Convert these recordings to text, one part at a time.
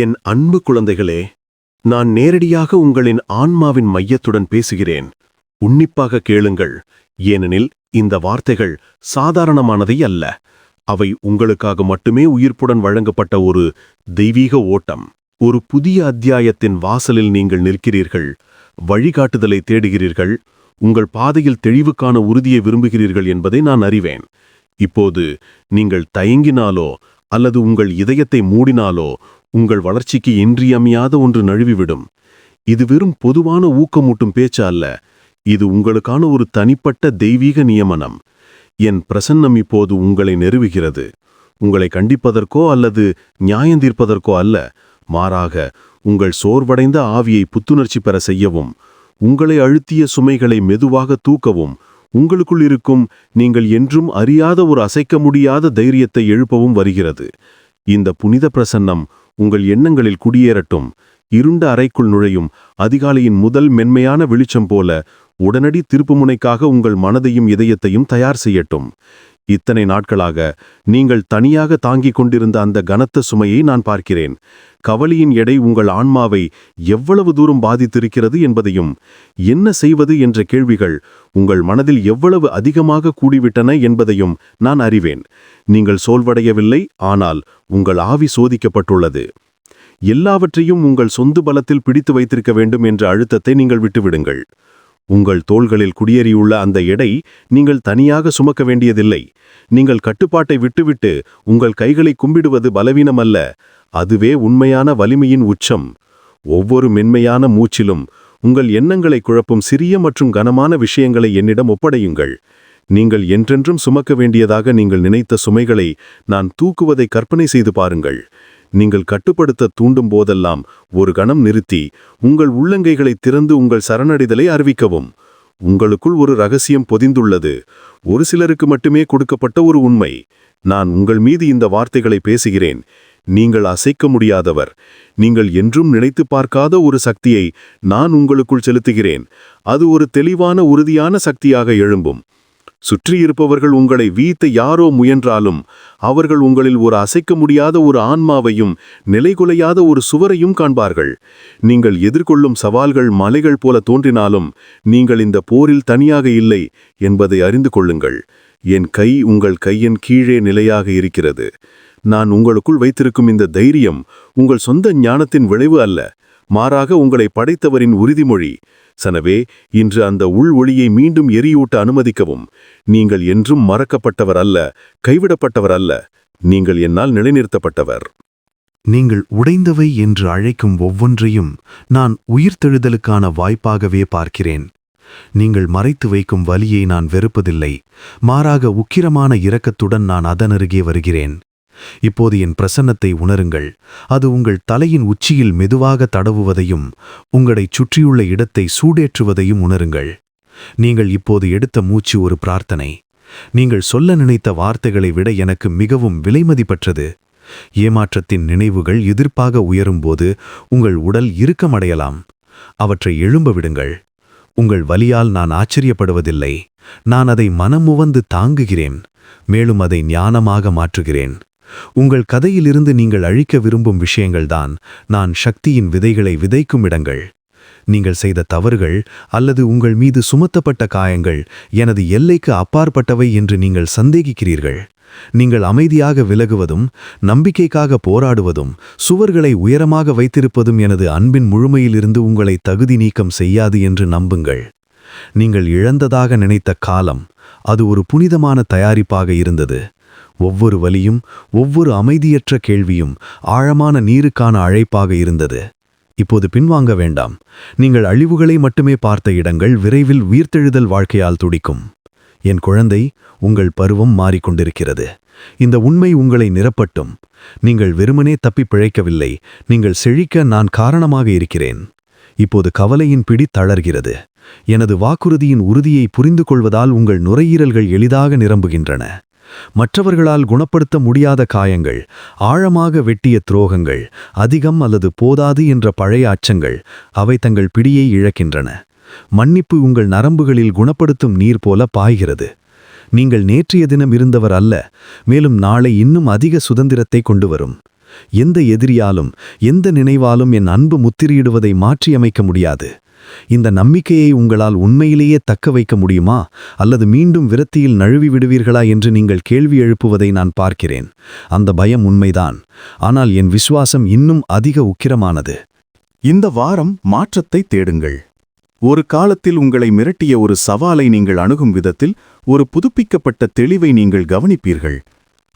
என் அன்பு குழந்தைகளே நான் நேரடியாக உங்களின் ஆன்மாவின் மையத்துடன் பேசுகிறேன். உன்னிப்பாக கேளுங்கள் ஏனெனில் இந்த வார்த்தைகள் சாதாரணமானதை அல்ல. அவை உங்களுக்காக மட்டுமே உயிர்ப்புடன் வழங்கப்பட்ட ஒரு தெய்வீக ஓட்டம். ஒரு புதிய அத்தியாயத்தின் வாசலில் நீங்கள் நிற்கிறீர்கள் வழிகாட்டுதலை தேடுகிறீர்கள் உங்கள் பாதையில் தெளிவுக்கான உறுதியை விரும்புகிறீர்கள் என்பதை நான் அறிவேன். இப்போது நீங்கள் தயங்கினாலோ அல்லது உங்கள் இதயத்தை மூடினாலோ உங்கள் வளர்ச்சிக்கு இன்றியமையாத ஒன்று நழுவிவிடும். இது வெறும் பொதுவான ஊக்கமூட்டும் பேச்சு அல்ல. இது உங்களுக்கான ஒரு தனிப்பட்ட தெய்வீக நியமனம். என் பிரசன்னம் இப்போது உங்களை நெருவுகிறது. உங்களை கண்டிப்பதற்கோ அல்லது நியாயந்தீர்ப்பதற்கோ அல்ல. மாறாக உங்கள் சோர்வடைந்த ஆவியை புத்துணர்ச்சி பெற செய்யவும் உங்களை அழுத்திய சுமைகளை மெதுவாக தூக்கவும் உங்களுக்குள் இருக்கும் நீங்கள் என்றும் அறியாத ஒரு அசைக்க முடியாத தைரியத்தை எழுப்பவும் வருகிறது. இந்த புனித பிரசன்னம் உங்கள் எண்ணங்களில் குடியேறட்டும். இருண்ட அறைக்குள் நுழையும் அதிகாலையின் முதல் மென்மையான வெளிச்சம் போல உடனடி திருப்புமுனைக்காக உங்கள் மனதையும் இதயத்தையும் தயார் செய்யட்டும். இத்தனை நாட்களாக நீங்கள் தனியாக தாங்கிக் கொண்டிருந்த அந்த கனத்த சுமையை நான் பார்க்கிறேன். கவலியின் எடை உங்கள் ஆன்மாவை எவ்வளவு தூரம் பாதித்திருக்கிறது என்பதையும் என்ன செய்வது என்ற கேள்விகள் உங்கள் மனதில் எவ்வளவு அதிகமாக கூடிவிட்டன என்பதையும் நான் அறிவேன். நீங்கள் சோல்வடையவில்லை ஆனால் உங்கள் ஆவி சோதிக்கப்பட்டுள்ளது. எல்லாவற்றையும் உங்கள் சொந்த பலத்தில் பிடித்து வைத்திருக்க வேண்டும் என்ற அழுத்தத்தை நீங்கள் விட்டுவிடுங்கள். உங்கள் தோள்களில் குடியேறியுள்ள அந்த எடை நீங்கள் தனியாக சுமக்க வேண்டியதில்லை. நீங்கள் கட்டுப்பாட்டை விட்டுவிட்டு உங்கள் கைகளை கும்பிடுவது பலவீனமல்ல. அதுவே உண்மையான வலிமையின் உச்சம். ஒவ்வொரு மென்மையான மூச்சிலும் உங்கள் எண்ணங்களை குழப்பும் சிறிய மற்றும் கனமான விஷயங்களை என்னிடம் ஒப்படையுங்கள். நீங்கள் என்றென்றும் சுமக்க வேண்டியதாக நீங்கள் நினைத்த சுமைகளை நான் தூக்குவதை கற்பனை செய்து பாருங்கள். நீங்கள் கட்டுப்படுத்த தூண்டும் போதெல்லாம் ஒரு கணம் நிறுத்தி உங்கள் உள்ளங்கைகளை திறந்து உங்கள் சரணடைதலை அறிவிக்கவும். உங்களுக்குள் ஒரு ரகசியம் பொதிந்துள்ளது. ஒரு சிலருக்கு மட்டுமே கொடுக்கப்பட்ட ஒரு உண்மை. நான் உங்கள் மீது இந்த வார்த்தைகளை பேசுகிறேன். நீங்கள் அசைக்க முடியாதவர். நீங்கள் என்றும் நினைத்து பார்க்காத ஒரு சக்தியை நான் உங்களுக்குள் செலுத்துகிறேன். அது ஒரு தெளிவான உறுதியான சக்தியாக எழும்பும். சுற்றியிருப்பவர்கள் உங்களை வீழ்த்த யாரோ முயன்றாலும் அவர்கள் உங்களில் ஒரு அசைக்க முடியாத ஒரு ஆன்மாவையும் நிலைகுலையாத ஒரு சுவரையும் காண்பார்கள். நீங்கள் எதிர்கொள்ளும் சவால்கள் மலைகள் போல தோன்றினாலும் நீங்கள் இந்த போரில் தனியாக இல்லை என்பதை அறிந்து கொள்ளுங்கள். என் கை உங்கள் கையின் கீழே நிலையாக இருக்கிறது. நான் உங்களுக்குள் வைத்திருக்கும் இந்த தைரியம் உங்கள் சொந்த ஞானத்தின் விளைவு அல்ல. மாறாக உங்களை படைத்தவரின் உறுதிமொழி சனவே இன்று அந்த உள் ஒளியை மீண்டும் எரியூட்ட அனுமதிக்கவும். நீங்கள் என்றும் மறக்கப்பட்டவர் அல்ல கைவிடப்பட்டவர் அல்ல. நீங்கள் என்னால் நிலைநிறுத்தப்பட்டவர். நீங்கள் உடைந்தவை என்று அழைக்கும் ஒவ்வொன்றையும் நான் உயிர்த்தெழுதலுக்கான வாய்ப்பாகவே பார்க்கிறேன். நீங்கள் மறைத்து வைக்கும் வலியை நான் வெறுப்பதில்லை. மாறாக உக்கிரமான இரக்கத்துடன் நான் அதனருகே வருகிறேன். இப்போது என் பிரசன்னத்தை உணருங்கள். அது உங்கள் தலையின் உச்சியில் மெதுவாக தடவுவதையும் உங்களைச் சுற்றியுள்ள இடத்தை சூடேற்றுவதையும் உணருங்கள். நீங்கள் இப்போது எடுத்த மூச்சு ஒரு பிரார்த்தனை. நீங்கள் சொல்ல நினைத்த வார்த்தைகளை விட எனக்கு மிகவும் விலைமதிப்பற்றது. ஏமாற்றத்தின் நினைவுகள் எதிர்ப்பாக உயரும்போது உங்கள் உடல் இறுக்கமடையலாம். அவற்றை எழும்ப விடுங்கள். உங்கள் வலியால் நான் ஆச்சரியப்படுவதில்லை. நான் அதை மனமுவந்து தாங்குகிறேன். மேலும் அதை ஞானமாக மாற்றுகிறேன். உங்கள் கதையிலிருந்து நீங்கள் அழிக்க விரும்பும் விஷயங்கள்தான் நான் சக்தியின் விதைகளை விதைக்கும் இடங்கள். நீங்கள் செய்த தவறுகள் அல்லது உங்கள் மீது சுமத்தப்பட்ட காயங்கள் எனது எல்லைக்கு அப்பாற்பட்டவை என்று நீங்கள் சந்தேகிக்கிறீர்கள். நீங்கள் அமைதியாக விலகுவதும் நம்பிக்கைக்காக போராடுவதும் சுவர்களை உயரமாக வைத்திருப்பதும் எனது அன்பின் முழுமையிலிருந்து உங்களை தகுதி நீக்கம் செய்யாது என்று நம்புங்கள். நீங்கள் இழந்ததாக நினைத்த காலம் அது ஒரு புனிதமான தயாரிப்பாக இருந்தது. ஒவ்வொரு வலியும் ஒவ்வொரு அமைதியற்ற கேள்வியும் ஆழமான நீருக்கான அழைப்பாக இருந்தது. இப்போது பின்வாங்க வேண்டாம். நீங்கள் அழிவுகளை மட்டுமே பார்த்த இடங்கள் விரைவில் உயிர்த்தெழுதல் வாழ்க்கையால் துடிக்கும். என் குழந்தை உங்கள் பருவம் மாறிக்கொண்டிருக்கிறது. இந்த உண்மை உங்களை நிரப்பட்டும். நீங்கள் வெறுமனே தப்பி பிழைக்கவில்லை. நீங்கள் செழிக்க நான் காரணமாக இருக்கிறேன். இப்போது கவலையின் பிடி தளர்கிறது. எனது வாக்குறுதியின் உறுதியை புரிந்து கொள்வதால் உங்கள் நுரையீரல்கள் எளிதாக நிரம்புகின்றன. மற்றவர்களால் குணப்படுத்த முடியாத காயங்கள் ஆழமாக வெட்டிய துரோகங்கள் அதிகம் அல்லது போதாது என்ற பழைய அச்சங்கள் அவை தங்கள் பிடியை இழக்கின்றன. மன்னிப்பு உங்கள் நரம்புகளில் குணப்படுத்தும் நீர் போல பாய்கிறது. நீங்கள் நேற்றைய தினம் இருந்தவர் அல்ல மேலும் நாளை இன்னும் அதிக சுதந்திரத்தை கொண்டு வரும். எந்த எதிரியாலும் எந்த நினைவாலும் என் அன்பு முத்திரையிடுவதை மாற்றியமைக்க முடியாது. இந்த நம்பிக்கையை உங்களால் உண்மையிலேயே தக்க வைக்க முடியுமா? அல்லது மீண்டும் விரத்தியில் நழுவி விடுவீர்களா என்று நீங்கள் கேள்வி எழுப்புவதை நான் பார்க்கிறேன். அந்த பயம் உண்மைதான். ஆனால் என் விசுவாசம் இன்னும் அதிக உக்கிரமானது. இந்த வாரம் மாற்றத்தை தேடுங்கள். ஒரு காலத்தில் உங்களை மிரட்டிய ஒரு சவாலை நீங்கள் அணுகும் விதத்தில் ஒரு புதுப்பிக்கப்பட்ட தெளிவை நீங்கள் கவனிப்பீர்கள்.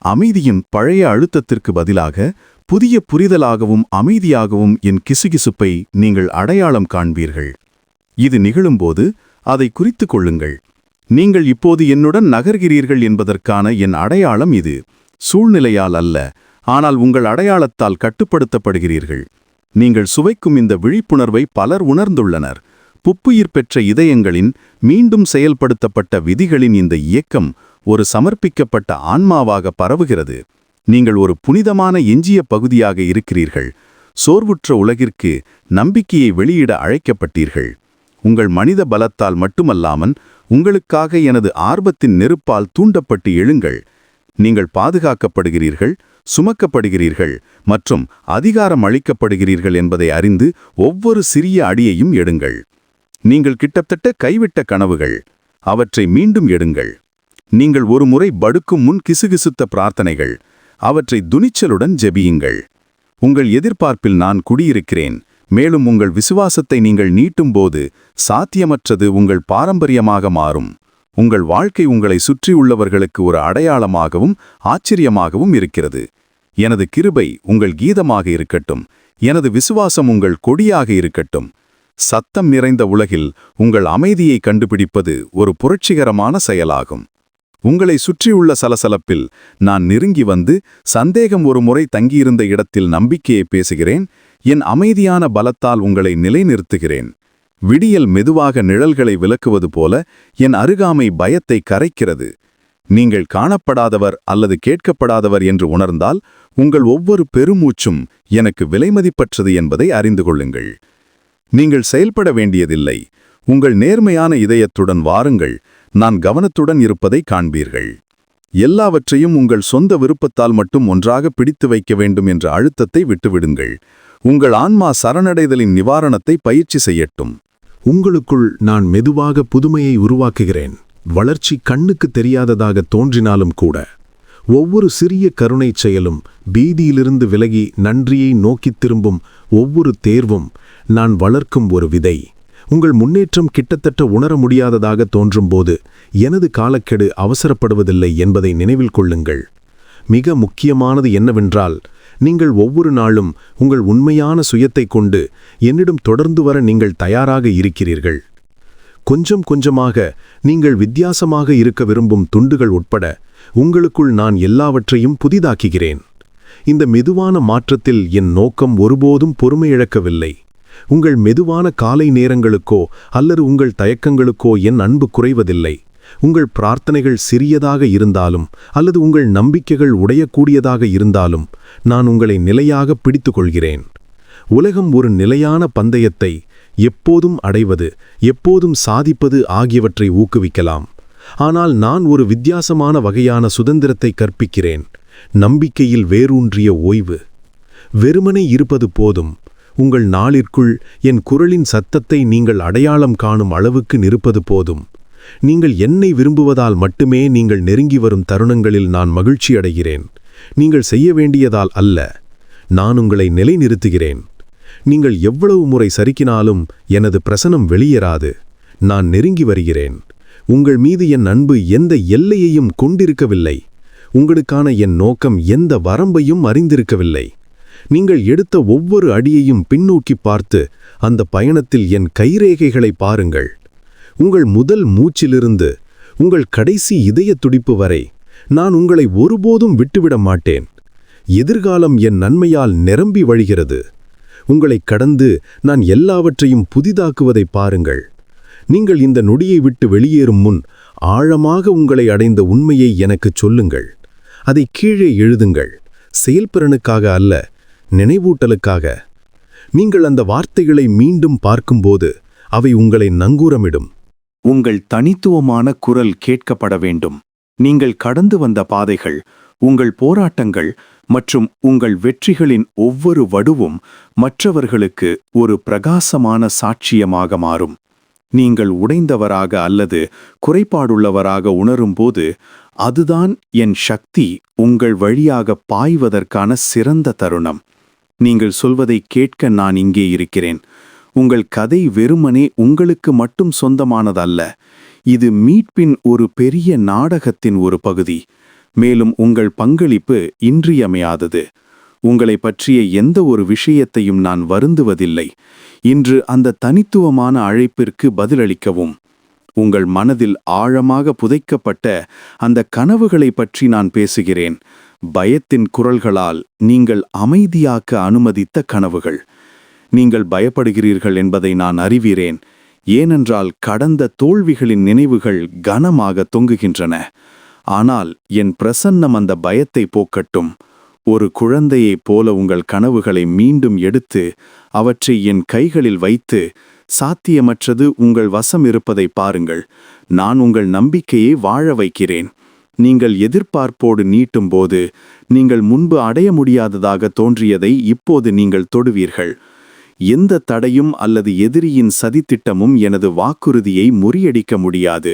அமைதியின் பழைய அழுத்தத்திற்கு பதிலாக புதிய புரிதலாகவும் அமைதியாகவும் என் கிசுகிசுப்பை நீங்கள் அடையாளம் காண்பீர்கள். இது நிகழும்போது அதை குறித்துக் கொள்ளுங்கள். நீங்கள் இப்போது என்னுடன் நகர்கிறீர்கள் என்பதற்கான என் அடையாளம் இது. சூழ்நிலையால் அல்ல ஆனால் உங்கள் அடையாளத்தால் கட்டுப்படுத்தப்படுகிறீர்கள். நீங்கள் சுவைக்கும் இந்த விழிப்புணர்வை பலர் உணர்ந்துள்ளனர். புப்புயிர் பெற்ற இதயங்களின் மீண்டும் செயல்படுத்தப்பட்ட விதிகளின் இந்த இயக்கம் ஒரு சமர்ப்பிக்கப்பட்ட ஆன்மாவாக பரவுகிறது. நீங்கள் ஒரு புனிதமான எஞ்சிய பகுதியாக இருக்கிறீர்கள். சோர்வுற்ற உலகிற்கு நம்பிக்கையை வெளியிட அழைக்கப்பட்டீர்கள். உங்கள் மனித பலத்தால் மட்டுமல்லாமல் உங்களுக்காக எனது ஆர்வத்தின் நெருப்பால் தூண்டப்பட்டு எழுங்கள். நீங்கள் பாதுகாக்கப்படுகிறீர்கள் சுமக்கப்படுகிறீர்கள் மற்றும் அதிகாரம் அளிக்கப்படுகிறீர்கள் என்பதை அறிந்து ஒவ்வொரு சிறிய அடியையும் எடுங்கள். நீங்கள் கிட்டத்தட்ட கைவிட்ட கனவுகள் அவற்றை மீண்டும் எடுங்கள். நீங்கள் ஒரு முறை படுக்கும் முன் கிசுகிசுத்த பிரார்த்தனைகள் அவற்றை துணிச்சலுடன் ஜெபியுங்கள். உங்கள் எதிர்பார்ப்பில் நான் குடியிருக்கிறேன். மேலும் உங்கள் விசுவாசத்தை நீங்கள் நீட்டும்போது சாத்தியமற்றது உங்கள் பாரம்பரியமாக மாறும். உங்கள் வாழ்க்கை உங்களை சுற்றியுள்ளவர்களுக்கு ஒரு அடையாளமாகவும் ஆச்சரியமாகவும் இருக்கிறது. எனது கிருபை உங்கள் கீதமாக இருக்கட்டும். எனது விசுவாசம் உங்கள் கொடியாக இருக்கட்டும். சத்தம் நிறைந்த உலகில் உங்கள் அமைதியை கண்டுபிடிப்பது ஒரு புரட்சிகரமான செயலாகும். உங்களை சுற்றியுள்ள சலசலப்பில் நான் நெருங்கி வந்து சந்தேகம் ஒரு முறை தங்கியிருந்த இடத்தில் நம்பிக்கையை பேசுகிறேன். என் அமைதியான பலத்தால் உங்களை நிலைநிறுத்துகிறேன். விடியல் மெதுவாக நிழல்களை விளக்குவது போல என் அருகாமை பயத்தை கரைக்கிறது. நீங்கள் காணப்படாதவர் அல்லது கேட்கப்படாதவர் என்று உணர்ந்தால் உங்கள் ஒவ்வொரு பெருமூச்சும் எனக்கு விலைமதிப்பற்றது என்பதை அறிந்து கொள்ளுங்கள். நீங்கள் செயல்பட வேண்டியதில்லை. உங்கள் நேர்மையான இதயத்துடன் வாருங்கள். நான் கவனத்துடன் இருப்பதை காண்பீர்கள். எல்லாவற்றையும் உங்கள் சொந்த விருப்பத்தால் மட்டும் ஒன்றாக பிடித்து வைக்க வேண்டும் என்ற அழுத்தத்தை விட்டுவிடுங்கள். உங்கள் ஆன்மா சரணடைதலின் நிவாரணத்தை பயிற்சி செய்யட்டும். உங்களுக்குள் நான் மெதுவாக புதுமையை உருவாக்குகிறேன். வளர்ச்சி கண்ணுக்கு தெரியாததாக தோன்றினாலும் கூட ஒவ்வொரு சிறிய கருணைச் செயலும் பீதியிலிருந்து விலகி நன்றியை நோக்கித் திரும்பும் ஒவ்வொரு தேர்வும் நான் வளர்க்கும் ஒரு விதை. உங்கள் முன்னேற்றம் கிட்டத்தட்ட உணர முடியாததாக தோன்றும்போது எனது காலக்கெடு அவசரப்படுவதில்லை என்பதை நினைவில் கொள்ளுங்கள். மிக முக்கியமானது என்னவென்றால் நீங்கள் ஒவ்வொரு நாளும் உங்கள் உண்மையான சுயத்தை கொண்டு என்னிடம் தொடர்ந்து வர நீங்கள் தயாராக இருக்கிறீர்கள். கொஞ்சம் கொஞ்சமாக நீங்கள் வித்தியாசமாக இருக்க விரும்பும் துண்டுகள் உட்பட உங்களுக்குள் நான் எல்லாவற்றையும் புதிதாக்குகிறேன். இந்த மெதுவான மாற்றத்தில் என் நோக்கம் ஒருபோதும் பொறுமையிழக்கவில்லை. உங்கள் மெதுவான காலை நேரங்களுக்கோ அல்லது உங்கள் தயக்கங்களுக்கோ என் அன்பு குறைவதில்லை. உங்கள் பிரார்த்தனைகள் சிறியதாக இருந்தாலும் அல்லது உங்கள் நம்பிக்கைகள் உடையக்கூடியதாக இருந்தாலும் நான் உங்களை நிலையாக பிடித்துக்கொள்கிறேன். உலகம் ஒரு நிலையான பந்தயத்தை எப்போதும் அடைவது எப்போதும் சாதிப்பது ஆகியவற்றை ஊக்குவிக்கலாம். ஆனால் நான் ஒரு வித்தியாசமான வகையான சுதந்திரத்தை கற்பிக்கிறேன். நம்பிக்கையில் வேரூன்றிய ஓய்வு. வெறுமனே இருப்பது போதும். உங்கள் நாளிற்குள் என் குரலின் சத்தத்தை நீங்கள் அடையாளம் காணும் அளவுக்கு நிற்பது போதும். நீங்கள் என்னை விரும்புவதால் மட்டுமே நீங்கள் நெருங்கி வரும் தருணங்களில் நான் மகிழ்ச்சி அடைகிறேன். நீங்கள் செய்ய வேண்டியதால் அல்ல நான் உங்களை நிலைநிறுத்துகிறேன். நீங்கள் எவ்வளவு முறை சறுக்கினாலும் எனது பிரசனம் வெளியேறாது நான் நெருங்கி வருகிறேன். உங்கள் மீது என் அன்பு எந்த எல்லையையும் கொண்டிருக்கவில்லை. உங்களுக்கான என் நோக்கம் எந்த வரம்பையும் அறிந்திருக்கவில்லை. நீங்கள் எடுத்த ஒவ்வொரு அடியையும் பின்னோக்கி பார்த்து அந்த பயணத்தில் என் கைரேகைகளை பாருங்கள். உங்கள் முதல் மூச்சிலிருந்து உங்கள் கடைசி இதய துடிப்பு வரை நான் உங்களை ஒருபோதும் விட்டுவிட மாட்டேன். எதிர்காலம் என் நன்மையால் நிரம்பி வழிகிறது. உங்களை கடந்து நான் எல்லாவற்றையும் புதிதாக்குவதை பாருங்கள். நீங்கள் இந்த நொடியை விட்டு வெளியேறும் முன் ஆழமாக உங்களை அடைந்த உண்மையை எனக்குச் சொல்லுங்கள். அதை கீழே எழுதுங்கள். செயல்பிறனுக்காக அல்ல நினைவூட்டலுக்காக. நீங்கள் அந்த வார்த்தைகளை மீண்டும் பார்க்கும்போது அவை உங்களை நங்கூரமிடும். உங்கள் தனித்துவமான குரல் கேட்கப்பட வேண்டும். நீங்கள் கடந்து வந்த பாதைகள் உங்கள் போராட்டங்கள் மற்றும் உங்கள் வெற்றிகளின் ஒவ்வொரு வடுவும் மற்றவர்களுக்கு ஒரு பிரகாசமான சாட்சியமாக மாறும். நீங்கள் உடைந்தவராக அல்லது குறைபாடுள்ளவராக உணரும்போது அதுதான் என் சக்தி உங்கள் வழியாக பாய்வதற்கான சிறந்த தருணம். நீங்கள் சொல்வதை கேட்க நான் இங்கே இருக்கிறேன். உங்கள் கதை வெறுமனே உங்களுக்கு மட்டும் சொந்தமானதல்ல. இது மீட்பின் ஒரு பெரிய நாடகத்தின் ஒரு பகுதி. மேலும் உங்கள் பங்களிப்பு இன்றியமையாதது. உங்களை பற்றிய எந்த ஒரு விஷயத்தையும் நான் வருந்துவதில்லை. இன்று அந்த தனித்துவமான அழைப்பிற்கு பதிலளிக்கவும். உங்கள் மனதில் ஆழமாக புதைக்கப்பட்ட அந்த கனவுகளை பற்றி நான் பேசுகிறேன். பயத்தின் குரல்களால் நீங்கள் அமைதியாக்க அனுமதித்த கனவுகள். நீங்கள் பயப்படுகிறீர்கள் என்பதை நான் அறிவீரேன். ஏனென்றால் கடந்த தோல்விகளின் நினைவுகள் கனமாக தொங்குகின்றன. ஆனால் என் பிரசன்னம் அந்த பயத்தை போக்கட்டும். ஒரு குழந்தையைப் போல உங்கள் கனவுகளை மீண்டும் எடுத்து அவற்றை என் கைகளில் வைத்து சாத்தியமற்றது உங்கள் வசம் இருப்பதை பாருங்கள். நான் உங்கள் நம்பிக்கையை வாழ வைக்கிறேன். நீங்கள் எதிர்பார்ப்போடு நீட்டும்போது நீங்கள் முன்பு அடைய முடியாததாக தோன்றியதை இப்போது நீங்கள் தொடுவீர்கள். எந்த தடையும் அல்லது எதிரியின் சதித்திட்டமும் எனது வாக்குறுதியை முறியடிக்க முடியாது.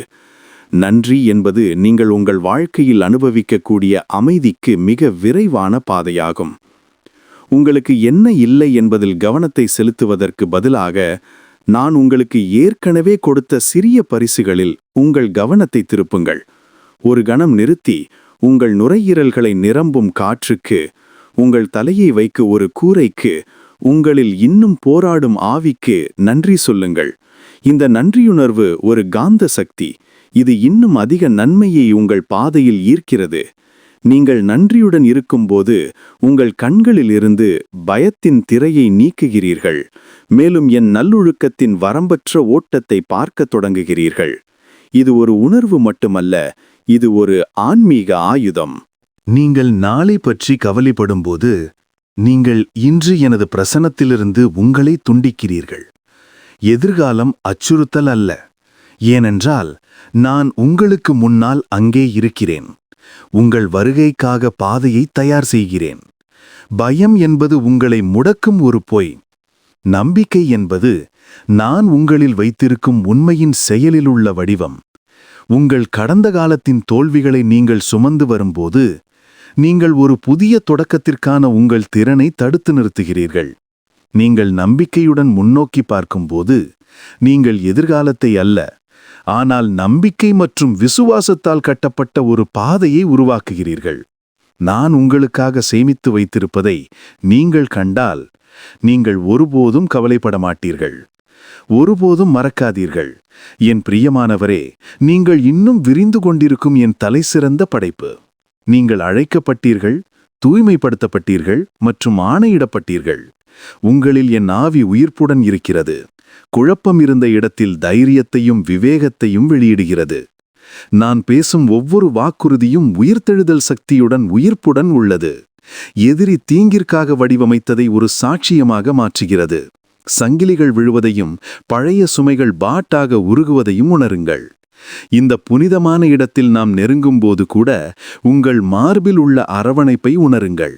நன்றி என்பது நீங்கள் உங்கள் வாழ்க்கையில் அனுபவிக்கக்கூடிய அமைதிக்கு மிக விரைவான பாதையாகும். உங்களுக்கு என்ன இல்லை என்பதில் கவனத்தை செலுத்துவதற்கு பதிலாக நான் உங்களுக்கு ஏற்கனவே கொடுத்த சிறிய பரிசுகளில் உங்கள் கவனத்தை திருப்புங்கள். ஒரு கணம் நிறுத்தி உங்கள் நுரையீரல்களை நிரம்பும் காற்றுக்கு உங்கள் தலையை வைக்க ஒரு கூரைக்கு உங்களில் இன்னும் போராடும் ஆவிக்கு நன்றி சொல்லுங்கள். இந்த நன்றியுணர்வு ஒரு காந்த சக்தி. இது இன்னும் அதிக நன்மையை உங்கள் பாதையில் ஈர்க்கிறது. நீங்கள் நன்றியுடன் இருக்கும்போது உங்கள் கண்களிலிருந்து பயத்தின் திரையை நீக்குகிறீர்கள். மேலும் என் நல்லொழுக்கத்தின் வரம்பற்ற ஓட்டத்தை பார்க்கத் தொடங்குகிறீர்கள். இது ஒரு உணர்வு மட்டுமல்ல இது ஒரு ஆன்மீக ஆயுதம். நீங்கள் நாளை பற்றி கவலைப்படும்போது நீங்கள் இன்று எனது பிரசனத்திலிருந்து உங்களை துண்டிக்கிறீர்கள். எதிர்காலம் அச்சுறுத்தல் அல்ல. ஏனென்றால் நான் உங்களுக்கு முன்னால் அங்கே இருக்கிறேன். உங்கள் வருகைக்காக பாதையை தயார் செய்கிறேன். பயம் என்பது உங்களை முடக்கும் ஒரு பொய். நம்பிக்கை என்பது நான் உங்களில் வைத்திருக்கும் உண்மையின் செயலிலுள்ள வடிவம். உங்கள் கடந்த காலத்தின் தோல்விகளை நீங்கள் சுமந்து வரும்போது நீங்கள் ஒரு புதிய தொடக்கத்திற்கான உங்கள் திறனை தடுத்து நிறுத்துகிறீர்கள். நீங்கள் நம்பிக்கையுடன் முன்னோக்கி பார்க்கும்போது நீங்கள் எதிர்காலத்தை அல்ல ஆனால் நம்பிக்கை மற்றும் விசுவாசத்தால் கட்டப்பட்ட ஒரு பாதையை உருவாக்குகிறீர்கள். நான் உங்களுக்காக சேமித்து வைத்திருப்பதை நீங்கள் கண்டால் நீங்கள் ஒருபோதும் கவலைப்பட மாட்டீர்கள். ஒருபோதும் மறக்காதீர்கள். என் பிரியமானவரே நீங்கள் இன்னும் விரிந்து கொண்டிருக்கும் என் தலை சிறந்த படைப்பு. நீங்கள் அழைக்கப்பட்டீர்கள் தூய்மைப்படுத்தப்பட்டீர்கள் மற்றும் ஆணையிடப்பட்டீர்கள். உங்களில் என் ஆவி உயிர்ப்புடன் இருக்கிறது. குழப்பம் இருந்த இடத்தில் தைரியத்தையும் விவேகத்தையும் வெளியிடுகிறது. நான் பேசும் ஒவ்வொரு வாக்குறுதியும் உயிர்த்தெழுதல் சக்தியுடன் உயிர்ப்புடன் உள்ளது. எதிரி தீங்கிற்காக வடிவமைத்ததை ஒரு சாட்சியமாக மாற்றுகிறது. சங்கிலிகள் விழுவதையும் பழைய சுமைகள் பாட்டாக உருகுவதையும் உணருங்கள். இந்த புனிதமான இடத்தில் நாம் நெருங்கும்போது கூட உங்கள் மார்பில் உள்ள அரவணைப்பை உணருங்கள்.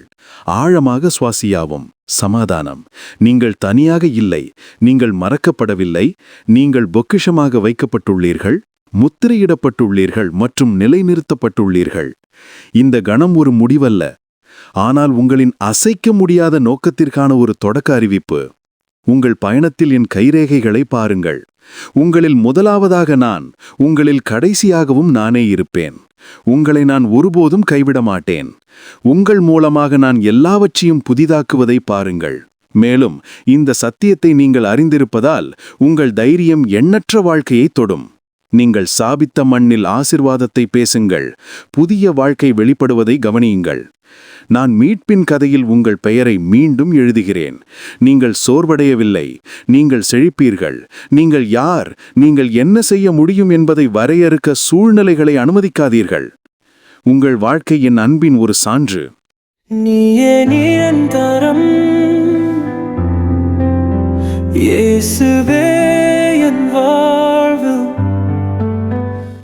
ஆழமாக சுவாசியாவும். சமாதானம். நீங்கள் தனியாக இல்லை. நீங்கள் மறக்கப்படவில்லை. நீங்கள் பொக்கிஷமாக வைக்கப்பட்டுள்ளீர்கள். முத்திரையிடப்பட்டுள்ளீர்கள் மற்றும் நிலைநிறுத்தப்பட்டுள்ளீர்கள். இந்த கணம் ஒரு முடிவல்ல. ஆனால் உங்களின் அசைக்க முடியாத நோக்கத்திற்கான ஒரு தொடக்க அறிவிப்பு. உங்கள் பயணத்தில் என் கைரேகைகளை பாருங்கள். உங்களில் முதலாவதாக நான் உங்களில் கடைசியாகவும் நானே இருப்பேன். உங்களை நான் ஒருபோதும் கைவிட மாட்டேன். உங்கள் மூலமாக நான் எல்லாவற்றையும் புதிதாக்குவதை பாருங்கள். மேலும் இந்த சத்தியத்தை நீங்கள் அறிந்திருப்பதால் உங்கள் தைரியம் எண்ணற்ற வாழ்க்கையை தொடும். நீங்கள் சாபித்த மண்ணில் ஆசிர்வாதத்தை பேசுங்கள். புதிய வாழ்க்கை வெளிப்படுவதை கவனியுங்கள். நான் மீட்பின் கதையில் உங்கள் பெயரை மீண்டும் எழுதுகிறேன். நீங்கள் சோர்வடையவில்லை. நீங்கள் செழிப்பீர்கள். நீங்கள் யார்? நீங்கள் என்ன செய்ய முடியும் என்பதை வரையறுக்க சூழ்நிலைகளை அனுமதிக்காதீர்கள். உங்கள் வாழ்க்கை என் அன்பின் ஒரு சான்று. நீயே நிரந்தரம். இயேசுவே என்